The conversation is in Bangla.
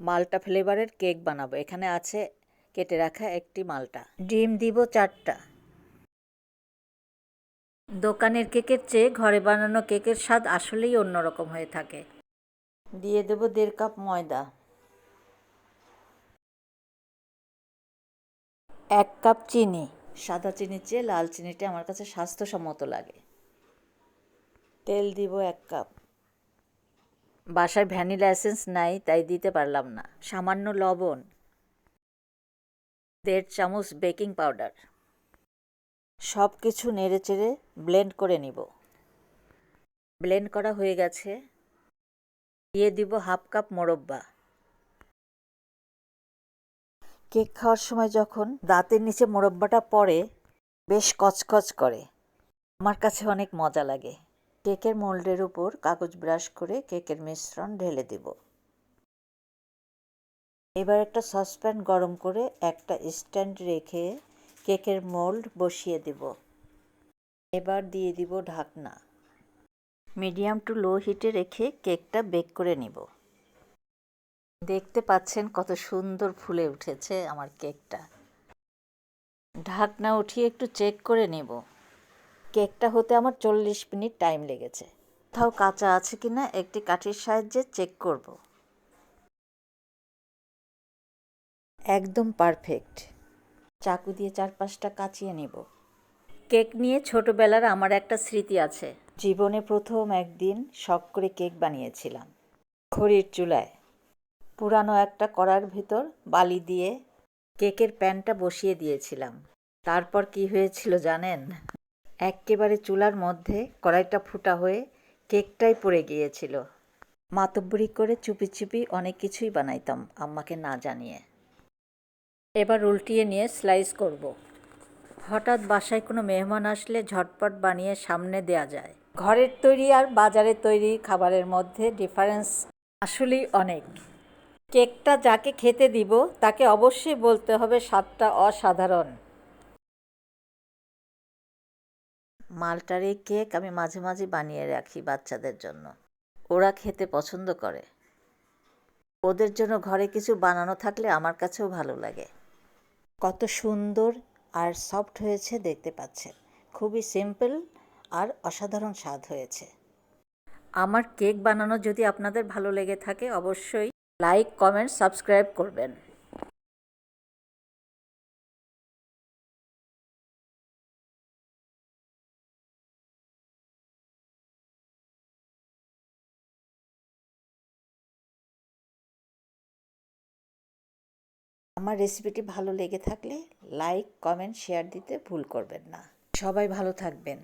মালটা ফ্লেভারের কেক বানাবো। এখানে আছে কেটে রাখা একটি মালটা। ডিম দিব চারটা। দোকানের কেকের চেয়ে ঘরে বানানো কেকের স্বাদ আসলেই অন্যরকম হয়ে থাকে। দিয়ে দেবো দেড় কাপ ময়দা। এক কাপ চিনি। সাদা চিনির চেয়ে লাল চিনিটা আমার কাছে স্বাস্থ্যসম্মত লাগে। তেল দিব এক কাপ। বাসায় ভ্যানিলা এসেন্স নাই, তাই দিতে পারলাম না। সামান্য লবণ, দেড় চামচ বেকিং পাউডার। সব কিছু নেড়ে চেড়ে ব্লেন্ড করে নিব। ব্লেন্ড করা হয়ে গেছে। দিয়ে দিব হাফ কাপ মোরব্বা। কেক খাওয়ার সময় যখন দাঁতের নিচে মোরব্বাটা পড়ে, বেশ কচকচ করে। আমার কাছে অনেক মজা লাগে। কেকের মোল্ডের উপর কাগজ ব্রাশ করে কেকের মিশ্রণ ঢেলে দিব। এবার একটা সসপ্যান গরম করে একটা স্ট্যান্ড রেখে কেকের মোল্ড বসিয়ে দিব। এবার দিয়ে দিব ঢাকনা। মিডিয়াম টু লো হিটে রেখে কেকটা বেক করে নিব। দেখতে পাচ্ছেন কত সুন্দর ফুলে উঠেছে আমার কেকটা। ঢাকনা উঠিয়ে একটু চেক করে নেব। কেকটা হতে আমার চল্লিশ মিনিট টাইম লেগেছে। কোথাও কাঁচা আছে কিনা একটি কাঠির সাহায্যে চেক করব। একদম পারফেক্ট চাকু দিয়ে চার পাঁচটা কাচিয়ে নেব। কেক নিয়ে ছোটবেলার আমার একটা স্মৃতি আছে। জীবনে প্রথম একদিন শখ করে কেক বানিয়েছিলাম। খড়ির চুলায়। পুরানো একটা কড়ার ভিতর বালি দিয়ে কেকের প্যানটা বসিয়ে দিয়েছিলাম। তারপর কি হয়েছিল জানেন? এক্কেবারে চুলার মধ্যে কড়াইটা ফুটা হয়ে কেকটাই পড়ে গিয়েছিল। মাতব্বরি করে চুপি চুপি অনেক কিছুই বানাইতাম, আম্মাকে না জানিয়ে। এবার উল্টিয়ে নিয়ে স্লাইস করব। হঠাৎ বাসায় কোনো মেহমান আসলে ঝটপট বানিয়ে সামনে দেয়া যায়। ঘরের তৈরি আর বাজারের তৈরি খাবারের মধ্যে ডিফারেন্স আসলেই অনেক। কেকটা যাকে খেতে দিব, তাকে অবশ্যই বলতে হবে স্বাদটা অসাধারণ। মালটার কেক আমি মাঝে মাঝে বানিয়ে রাখি বাচ্চাদের জন্য। ওরা খেতে পছন্দ করে। ওদের জন্য ঘরে কিছু বানানো থাকলে আমার কাছেও ভালো লাগে। কত সুন্দর আর সফট হয়েছে দেখতে পাচ্ছেন। খুবই সিম্পল আর অসাধারণ স্বাদ হয়েছে। আমার কেক বানানো যদি আপনাদের ভালো লেগে থাকে, অবশ্যই লাইক, কমেন্ট, সাবস্ক্রাইব করবেন। আমার রেসিপিটি ভালো লেগে থাকলে লাইক কমেন্ট শেয়ার দিতে ভুল করবেন না। সবাই ভালো থাকবেন।